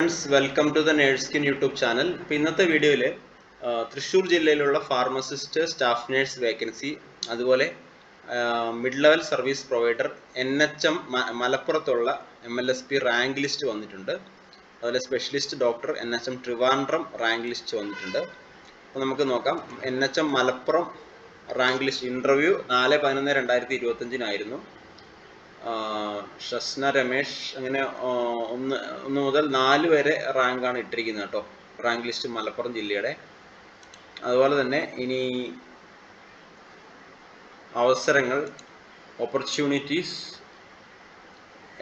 Friends welcome to the നേഴ്സ്കിൻ YouTube channel ഇപ്പോൾ ഇന്നത്തെ വീഡിയോയിൽ തൃശ്ശൂർ ജില്ലയിലുള്ള ഫാർമസിസ്റ്റ് സ്റ്റാഫ് നേഴ്സ് വേക്കൻസി അതുപോലെ mid level service provider N H M മലപ്പുറത്തുള്ള M L S P rank list വന്നിട്ടുണ്ട്. അതുപോലെ specialist doctor N H M Trivandrum rank list വന്നിട്ടുണ്ട്. അപ്പോൾ നമുക്ക് നോക്കാം. N H M Malappuram rank list interview നാല് പതിനൊന്ന് രണ്ടായിരത്തി ഇരുപത്തഞ്ചിനായിരുന്നു ഷസ്ന രമേഷ് അങ്ങനെ ഒന്ന് ഒന്ന് മുതൽ നാല് വരെ റാങ്കാണ് ഇട്ടിരിക്കുന്നത് കേട്ടോ. റാങ്ക് ലിസ്റ്റ് മലപ്പുറം ജില്ലയുടെ. അതുപോലെ തന്നെ ഇനി അവസരങ്ങൾ opportunities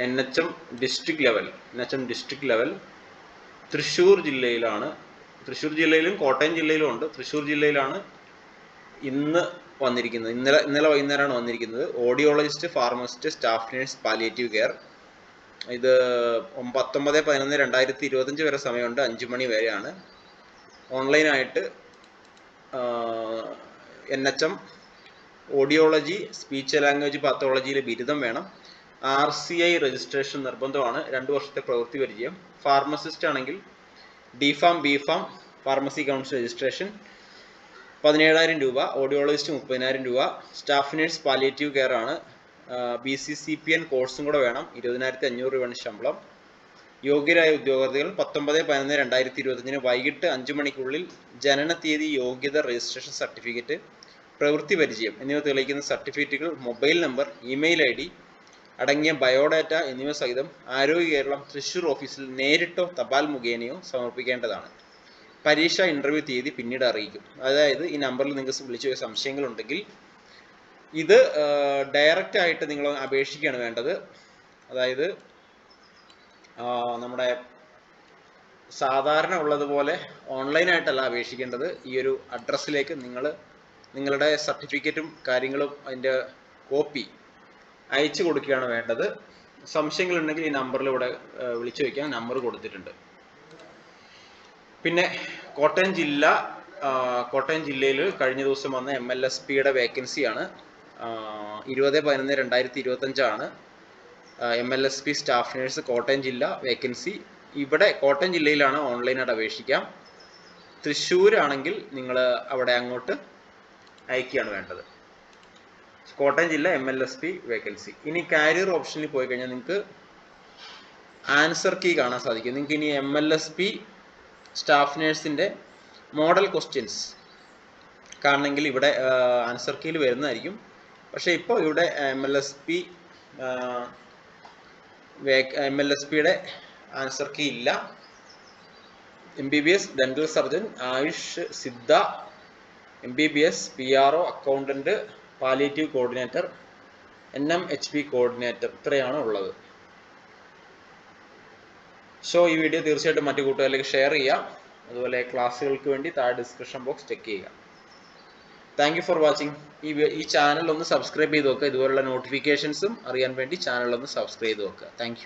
N H M district level N H M district level Thrissur ജില്ലയിലാണ്. തൃശ്ശൂർ ജില്ലയിലും കോട്ടയം ജില്ലയിലും ഉണ്ട്. തൃശ്ശൂർ ജില്ലയിലാണ് ഇന്ന് വന്നിരിക്കുന്നത്. ഇന്നലെ ഇന്നലെ വൈകുന്നേരമാണ് വന്നിരിക്കുന്നത്. Audiologist pharmacist staff nurse palliative care ഇത് പത്തൊമ്പത് പതിനൊന്ന് രണ്ടായിരത്തി ഇരുപത്തഞ്ച് വരെ സമയമുണ്ട്. അഞ്ച് മണി വരെയാണ്. ഓൺലൈനായിട്ട് N H M audiology speech language പാത്തോളജിയിലെ ബിരുദം വേണം. ആർ സി ഐ രജിസ്ട്രേഷൻ നിർബന്ധമാണ്. രണ്ട് വർഷത്തെ പ്രവൃത്തി പരിചയം. ഫാർമസിസ്റ്റ് ആണെങ്കിൽ D pharm B pharm pharmacy council registration പതിനേഴായിരം രൂപ ഓഡിയോളജിസ്റ്റ് മുപ്പതിനായിരം രൂപ സ്റ്റാഫ് നേഴ്സ് പാലിയേറ്റീവ് കെയർ ആണ്. B C C P N കോഴ്സും കൂടെ വേണം. ഇരുപതിനായിരത്തി അഞ്ഞൂറ് രൂപയാണ് ശമ്പളം. യോഗ്യരായ ഉദ്യോഗാർത്ഥികൾ പത്തൊമ്പത് പതിനൊന്ന് രണ്ടായിരത്തി ഇരുപത്തഞ്ചിന് വൈകിട്ട് അഞ്ച് മണിക്കുള്ളിൽ ജനന തീയതി യോഗ്യത രജിസ്ട്രേഷൻ സർട്ടിഫിക്കറ്റ് പ്രവൃത്തി പരിചയം എന്നിവ തെളിയിക്കുന്ന സർട്ടിഫിക്കറ്റുകൾ mobile number email I D അടങ്ങിയ ബയോഡാറ്റ എന്നിവ സഹിതം ആരോഗ്യ കേരളം തൃശൂർ ഓഫീസിൽ നേരിട്ടോ തപാൽ മുഖേനയോ സമർപ്പിക്കേണ്ടതാണ്. പരീക്ഷ ഇന്റർവ്യൂ തീയതി പിന്നീട് അറിയിക്കും. അതായത് ഈ നമ്പറിൽ നിങ്ങൾക്ക് വിളിച്ചു സംശയങ്ങൾ ഉണ്ടെങ്കിൽ ഇത് ഡയറക്റ്റ് ആയിട്ട് നിങ്ങൾ അപേക്ഷിക്കുകയാണ് വേണ്ടത്. അതായത് നമ്മുടെ സാധാരണ ഉള്ളതുപോലെ ഓൺലൈനായിട്ടല്ല അപേക്ഷിക്കേണ്ടത്. ഈ ഒരു അഡ്രസ്സിലേക്ക് നിങ്ങൾ നിങ്ങളുടെ സർട്ടിഫിക്കറ്റും കാര്യങ്ങളും അതിന്റെ കോപ്പി അയച്ചു കൊടുക്കുകയാണ് വേണ്ടത്. സംശയങ്ങളുണ്ടെങ്കിൽ ഈ നമ്പറിലൂടെ വിളിച്ചു വയ്ക്കാൻ നമ്പർ കൊടുത്തിട്ടുണ്ട്. പിന്നെ കോട്ടയം ജില്ല കോട്ടയം ജില്ലയിൽ കഴിഞ്ഞ ദിവസം വന്ന എം എൽ എസ് പിയുടെ വേക്കൻസിയാണ്. ഇരുപത് പതിനൊന്ന് രണ്ടായിരത്തി ഇരുപത്തഞ്ചാണ് M L S P staff nurse Kottayam ജില്ല വേക്കൻസി. ഇവിടെ കോട്ടയം ജില്ലയിലാണ് ഓൺലൈനായിട്ട് അപേക്ഷിക്കാം. തൃശ്ശൂരാണെങ്കിൽ നിങ്ങൾ അവിടെ അങ്ങോട്ട് അയക്കുകയാണ് വേണ്ടത്. കോട്ടയം ജില്ല M L S P vacancy. ഇനി കാരിയർ ഓപ്ഷനിൽ പോയി കഴിഞ്ഞാൽ നിങ്ങൾക്ക് ആൻസർ കീ കാണാൻ സാധിക്കും. നിങ്ങൾക്ക് ഇനി M L S P staff നേഴ്സിന്റെ model questions കാണണമെങ്കിൽ ഇവിടെ ആൻസർ കീയിൽ വരുന്നതായിരിക്കും. പക്ഷേ ഇപ്പോൾ ഇവിടെ M L S P M L S പിയുടെ ആൻസർ കീ ഇല്ല. M B B S dental surgeon Ayush Siddha M B B S P R O accountant palliative coordinator N M H P coordinator ഇത്രയാണ് ഉള്ളത്. So ഈ video തീർച്ചയായിട്ടും മറ്റു കൂട്ടുകാരിലേക്ക് share ചെയ്യാം അതുപോലെ ക്ലാസ്സുകൾക്ക് വേണ്ടി താഴെ ഡിസ്ക്രിപ്ഷൻ ബോക്സ് ചെക്ക് ചെയ്യുക. താങ്ക് യു ഫോർ വാച്ചിങ് ഈ ഈ ചാനൽ ഒന്ന് സബ്സ്ക്രൈബ് ചെയ്ത് നോക്കുക ഇതുപോലുള്ള നോട്ടിഫിക്കേഷൻസും അറിയാൻ വേണ്ടി ചാനൽ ഒന്ന് സബ്സ്ക്രൈബ് ചെയ്ത് നോക്കുക താങ്ക്